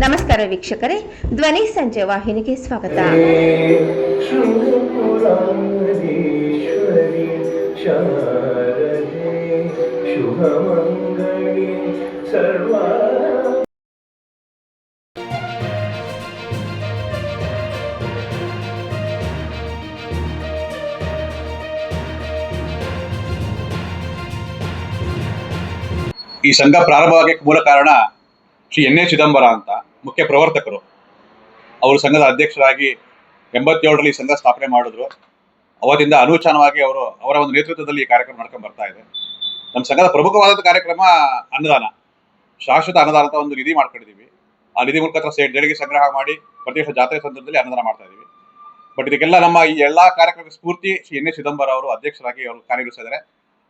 ನಮಸ್ಕಾರ ವೀಕ್ಷಕರೇ ಧ್ವನಿ ಸಂಜೆ ವಾಹಿನಿಗೆ ಸ್ವಾಗತ ಶೃಂಗಪುರಾಧೀಶ್ವರಿ ಶಾರದೆ ಶುಭಮಂಗಳಿ ಸರ್ವ ಈ ಸಂಘ ಪ್ರಾರಂಭವಾಗಕ್ಕೆ ಮೂಲ ಕಾರಣ ಶ್ರೀ ಎನ್ ಎ ಚಿದಂಬರ ಅಂತ ಮುಖ್ಯ ಪ್ರವರ್ತಕರು. ಅವರು ಸಂಘದ ಅಧ್ಯಕ್ಷರಾಗಿ ಎಂಬತ್ತೇಳರಲ್ಲಿ ಸಂಘ ಸ್ಥಾಪನೆ ಮಾಡಿದ್ರು. ಅವತ್ತಿಂದ ಅನೂಚಾನವಾಗಿ ಅವರು ಅವರ ಒಂದು ನೇತೃತ್ವದಲ್ಲಿ ಈ ಕಾರ್ಯಕ್ರಮ ನಡ್ಕೊಂಡು ಬರ್ತಾ ಇದೆ. ನಮ್ಮ ಸಂಘದ ಪ್ರಮುಖವಾದ ಕಾರ್ಯಕ್ರಮ ಅನ್ನದಾನ. ಶಾಶ್ವತ ಅನ್ನದಾನ ಅಂತ ಒಂದು ನಿಧಿ ಮಾಡ್ಕೊಂಡಿದ್ದೀವಿ. ಆ ನಿಧಿ ಮೂಲಕ ದೇಣಿಗೆ ಸಂಗ್ರಹ ಮಾಡಿ ಪ್ರತಿ ವರ್ಷ ಜಾತ್ರೆ ಸಂದರ್ಭದಲ್ಲಿ ಅನ್ನದಾನ ಮಾಡ್ತಾ ಇದ್ದೀವಿ. ಬಟ್ ಇದಕ್ಕೆಲ್ಲ ನಮ್ಮ ಈ ಎಲ್ಲಾ ಕಾರ್ಯಕ್ರಮಕ್ಕೆ ಸ್ಫೂರ್ತಿ ಶ್ರೀ ಎನ್ ಎ ಚಿದಂಬರ ಅವರು ಅಧ್ಯಕ್ಷರಾಗಿ ಅವರು ಕಾರ್ಯನಿರ್ವಹಿಸಿದ್ದಾರೆ.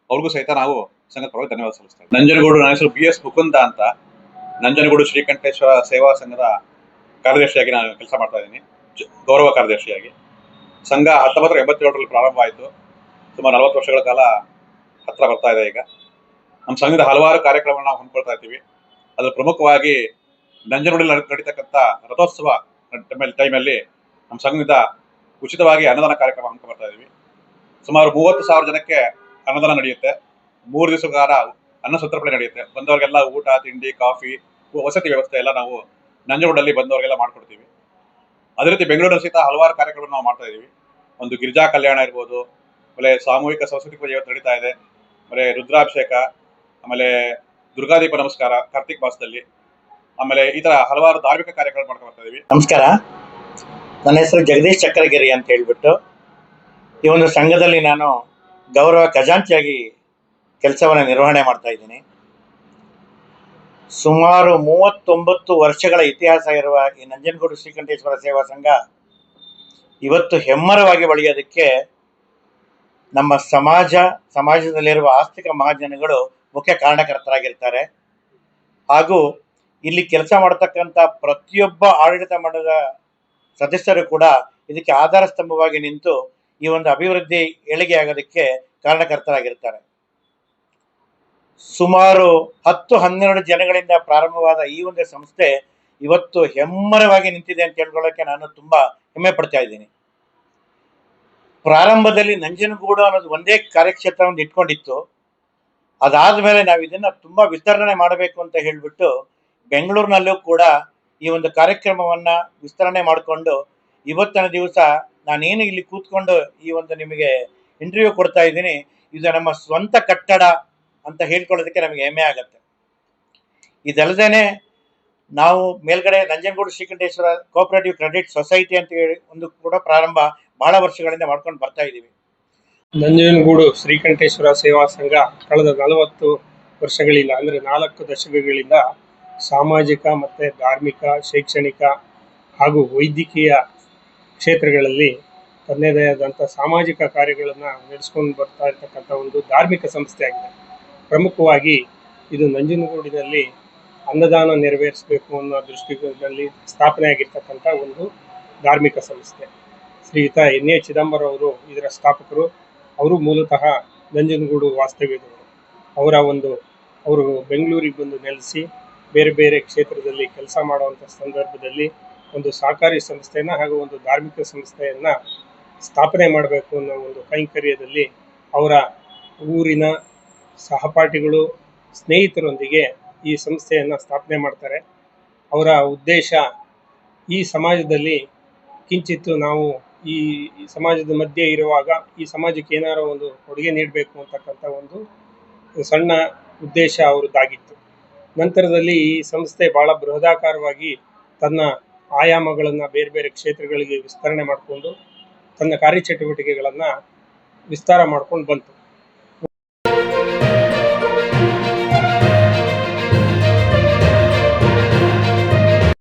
ಅವ್ರಿಗೂ ಸಹಿತ ನಾವು ಸಂಘದ ಪರವಾಗಿ ಧನ್ಯವಾದ ಸಲ್ಲಿಸ್ತೇವೆ ನಂಜನಗೂಡು ನನ್ನ ಹೆಸರು ಬಿ ಎಸ್ ಮುಕುಂದ ಅಂತ ನಂಜನಗೂಡು ಶ್ರೀಕಂಠೇಶ್ವರ ಸೇವಾ ಸಂಘದ ಕಾರ್ಯದರ್ಶಿಯಾಗಿ ನಾನು ಕೆಲಸ ಮಾಡ್ತಾ ಇದ್ದೀನಿ. ಗೌರವ ಕಾರ್ಯದರ್ಶಿಯಾಗಿ. ಸಂಘ ಹತ್ತೊಂಬತ್ತು ಎಂಬತ್ತೇಳರಲ್ಲಿ ಪ್ರಾರಂಭ ಆಯಿತು ಸುಮಾರು ನಲವತ್ತು ವರ್ಷಗಳ ಕಾಲ ಹತ್ರ ಬರ್ತಾ ಇದೆ ಈಗ. ನಮ್ಮ ಸಂಘದ ಹಲವಾರು ಕಾರ್ಯಕ್ರಮಗಳನ್ನ ನಾವು ಹೊಂದ್ಕೊಳ್ತಾ ಇದ್ದೀವಿ. ಅದರ ಪ್ರಮುಖವಾಗಿ ನಂಜನಗೂಡಲ್ಲಿ ನಡೆ- ನಡೀತಕ್ಕಂಥ ರಥೋತ್ಸವ ಟೈಮಲ್ಲಿ ನಮ್ಮ ಸಂಘದಿಂದ ಉಚಿತವಾಗಿ ಅನ್ನದಾನ ಕಾರ್ಯಕ್ರಮ ಹಮ್ಮಿಕೊಂಡು ಇದ್ದೀವಿ. ಸುಮಾರು ಮೂವತ್ತು ಸಾವಿರ ಜನಕ್ಕೆ ಅನ್ನದಾನ ನಡೆಯುತ್ತೆ. ಮೂರು ದಿವಸ ಕಾಲ ಅನ್ನ ಸಂತರ್ಪಣೆ ನಡೆಯುತ್ತೆ. ಬಂದವರಿಗೆಲ್ಲ ಊಟ, ತಿಂಡಿ, ಕಾಫಿ, ವಸತಿ ವ್ಯವಸ್ಥೆ ಎಲ್ಲ ನಾವು ನಂಜನಗೂಡಲ್ಲಿ ಬಂದವರಿಗೆಲ್ಲ ಮಾಡ್ಕೊಡ್ತೀವಿ. ಅದೇ ರೀತಿ ಬೆಂಗಳೂರಲ್ಲಿ ಸಹಿತ ಹಲವಾರು ಕಾರ್ಯಕ್ರಮ ನಾವು ಮಾಡ್ತಾ ಇದೀವಿ ಒಂದು ಗಿರಿಜಾ ಕಲ್ಯಾಣ ಇರ್ಬೋದು, ಆಮೇಲೆ ಸಾಮೂಹಿಕ ಸಂಸ್ಕೃತಿ ಪೂಜೆ ಇವತ್ತು ನಡೀತಾ ಇದೆ. ಆಮೇಲೆ ರುದ್ರಾಭಿಷೇಕ, ಆಮೇಲೆ ದುರ್ಗಾದೀಪ ನಮಸ್ಕಾರ, ಕಾರ್ತಿಕ್ ಮಾಸದಲ್ಲಿ, ಆಮೇಲೆ ಈ ತರ ಹಲವಾರು ಧಾರ್ಮಿಕ ಕಾರ್ಯಕ್ರಮ ಮಾಡ್ಕೊಂಡು ಬರ್ತಾ ಇದೀವಿ ನಮಸ್ಕಾರ. ನನ್ನ ಹೆಸರು ಜಗದೀಶ್ ಚಕ್ರಗಿರಿ ಅಂತ ಹೇಳ್ಬಿಟ್ಟು ಈ ಒಂದು ಸಂಘದಲ್ಲಿ ನಾನು ಗೌರವ ಖಜಾಂಚಿಯಾಗಿ ಕೆಲಸವನ್ನು ನಿರ್ವಹಣೆ ಮಾಡ್ತಾ ಇದ್ದೀನಿ. ಸುಮಾರು ಮೂವತ್ತೊಂಬತ್ತು ವರ್ಷಗಳ ಇತಿಹಾಸ ಇರುವ ಈ ನಂಜನಗೂಡು ಶ್ರೀಕಂಠೇಶ್ವರ ಸೇವಾ ಸಂಘ ಇವತ್ತು ಹೆಮ್ಮರವಾಗಿ ಬಳಿಯೋದಕ್ಕೆ ನಮ್ಮ ಸಮಾಜ, ಸಮಾಜದಲ್ಲಿರುವ ಆಸ್ತಿಕ ಮಹಾಜನಗಳು ಮುಖ್ಯ ಕಾರಣಕರ್ತರಾಗಿರ್ತಾರೆ. ಹಾಗೂ ಇಲ್ಲಿ ಕೆಲಸ ಮಾಡತಕ್ಕಂಥ ಪ್ರತಿಯೊಬ್ಬ ಆಡಳಿತ ಮಂಡಲದ ಸದಸ್ಯರು ಕೂಡ ಇದಕ್ಕೆ ಆಧಾರ ಸ್ತಂಭವಾಗಿ ನಿಂತು ಈ ಒಂದು ಅಭಿವೃದ್ಧಿ ಏಳಿಗೆ ಆಗೋದಕ್ಕೆ ಕಾರಣಕರ್ತರಾಗಿರ್ತಾರೆ. ಸುಮಾರು ಹತ್ತು ಹನ್ನೆರಡು ಜನಗಳಿಂದ ಪ್ರಾರಂಭವಾದ ಈ ಒಂದು ಸಂಸ್ಥೆ ಇವತ್ತು ಹೆಮ್ಮರವಾಗಿ ನಿಂತಿದೆ ಅಂತ ಹೇಳ್ಕೊಳ್ಳೋಕೆ ನಾನು ತುಂಬಾ ಹೆಮ್ಮೆ ಪಡ್ತಾ ಇದ್ದೀನಿ. ಪ್ರಾರಂಭದಲ್ಲಿ ನಂಜನಗೂಡು ಅನ್ನೋದು ಒಂದೇ ಕಾರ್ಯಕ್ಷೇತ್ರವನ್ನು ಇಟ್ಕೊಂಡಿತ್ತು. ಅದಾದ್ಮೇಲೆ ನಾವು ಇದನ್ನ ತುಂಬಾ ವಿಸ್ತರಣೆ ಮಾಡಬೇಕು ಅಂತ ಹೇಳ್ಬಿಟ್ಟು ಬೆಂಗಳೂರಿನಲ್ಲೂ ಕೂಡ ಈ ಒಂದು ಕಾರ್ಯಕ್ರಮವನ್ನ ವಿಸ್ತರಣೆ ಮಾಡಿಕೊಂಡು ಇವತ್ತಿನ ದಿವಸ ನಾನೇನು ಇಲ್ಲಿ ಕೂತ್ಕೊಂಡು ಈ ಒಂದು ನಿಮಗೆ ಇಂಟರ್ವ್ಯೂ ಕೊಡ್ತಾ ಇದ್ದೀನಿ. ಇದು ನಮ್ಮ ಸ್ವಂತ ಕಟ್ಟಡ ಅಂತ ಹೇಳ್ಕೊಳ್ಳೋದಕ್ಕೆ ನಮಗೆ ಹೆಮ್ಮೆ ಆಗುತ್ತೆ. ಇದಲ್ಲದೇನೆ ನಾವು ಮೇಲ್ಗಡೆ Nanjangud Srikanteshwara cooperative credit society ಅಂತ ಹೇಳಿ ಒಂದು ಕೂಡ ಪ್ರಾರಂಭ ಬಹಳ ವರ್ಷಗಳಿಂದ ಮಾಡ್ಕೊಂಡು ಬರ್ತಾ ಇದ್ದೀವಿ. ನಂಜನಗೂಡು ಶ್ರೀಕಂಠೇಶ್ವರ ಸೇವಾ ಸಂಘ ಕಳೆದ ನಲವತ್ತು ವರ್ಷಗಳಿಂದ ಅಂದರೆ ನಾಲ್ಕು ದಶಕಗಳಿಂದ ಸಾಮಾಜಿಕ ಮತ್ತು ಧಾರ್ಮಿಕ, ಶೈಕ್ಷಣಿಕ ಹಾಗೂ ವೈದ್ಯಕೀಯ ಕ್ಷೇತ್ರಗಳಲ್ಲಿ ತನ್ನದೇ ಆದಂಥ ಸಾಮಾಜಿಕ ಕಾರ್ಯಗಳನ್ನು ನಡೆಸ್ಕೊಂಡು ಬರ್ತಾ ಇರ್ತಕ್ಕಂಥ ಒಂದು ಧಾರ್ಮಿಕ ಸಂಸ್ಥೆ ಆಗಿದೆ ಪ್ರಮುಖವಾಗಿ ಇದು ನಂಜನಗೂಡಿನಲ್ಲಿ ಅನ್ನದಾನ ನೆರವೇರಿಸಬೇಕು ಅನ್ನೋ ದೃಷ್ಟಿಕೋನದಲ್ಲಿ ಸ್ಥಾಪನೆ ಆಗಿರ್ತಕ್ಕಂಥ ಒಂದು ಧಾರ್ಮಿಕ ಸಂಸ್ಥೆ. ಶ್ರೀಯುತ ಎನ್ ಎ ಚಿದಂಬರ ಅವರು ಇದರ ಸ್ಥಾಪಕರು. ಅವರು ಮೂಲತಃ ನಂಜನಗೂಡು ವಾಸ್ತವ್ಯದವರು. ಅವರ ಒಂದು, ಅವರು ಬೆಂಗಳೂರಿಗೆ ಬಂದು ನೆಲೆಸಿ ಬೇರೆ ಬೇರೆ ಕ್ಷೇತ್ರದಲ್ಲಿ ಕೆಲಸ ಮಾಡುವಂಥ ಸಂದರ್ಭದಲ್ಲಿ ಒಂದು ಸಹಕಾರಿ ಸಂಸ್ಥೆಯನ್ನು ಹಾಗೂ ಒಂದು ಧಾರ್ಮಿಕ ಸಂಸ್ಥೆಯನ್ನು ಸ್ಥಾಪನೆ ಮಾಡಬೇಕು ಅನ್ನೋ ಒಂದು ಕೈಂಕರ್ಯದಲ್ಲಿ ಅವರ ಊರಿನ ಸಹಪಾಠಿಗಳು, ಸ್ನೇಹಿತರೊಂದಿಗೆ ಈ ಸಂಸ್ಥೆಯನ್ನು ಸ್ಥಾಪನೆ ಮಾಡ್ತಾರೆ. ಅವರ ಉದ್ದೇಶ ಈ ಸಮಾಜದಲ್ಲಿ ಕಿಂಚಿತ್ತು ನಾವು ಈ ಸಮಾಜದ ಮಧ್ಯೆ ಇರುವಾಗ ಈ ಸಮಾಜಕ್ಕೆ ಏನಾರ ಒಂದು ಕೊಡುಗೆ ನೀಡಬೇಕು ಅಂತಕ್ಕಂಥ ಒಂದು ಸಣ್ಣ ಉದ್ದೇಶ ಅವರದ್ದಾಗಿತ್ತು. ನಂತರದಲ್ಲಿ ಈ ಸಂಸ್ಥೆ ಬಹಳ ಬೃಹದಾಕಾರವಾಗಿ ತನ್ನ ಆಯಾಮಗಳನ್ನು ಬೇರೆ ಬೇರೆ ಕ್ಷೇತ್ರಗಳಿಗೆ ವಿಸ್ತರಣೆ ಮಾಡಿಕೊಂಡು ತನ್ನ ಕಾರ್ಯಚಟುವಟಿಕೆಗಳನ್ನು ವಿಸ್ತಾರ ಮಾಡ್ಕೊಂಡು ಬಂತು.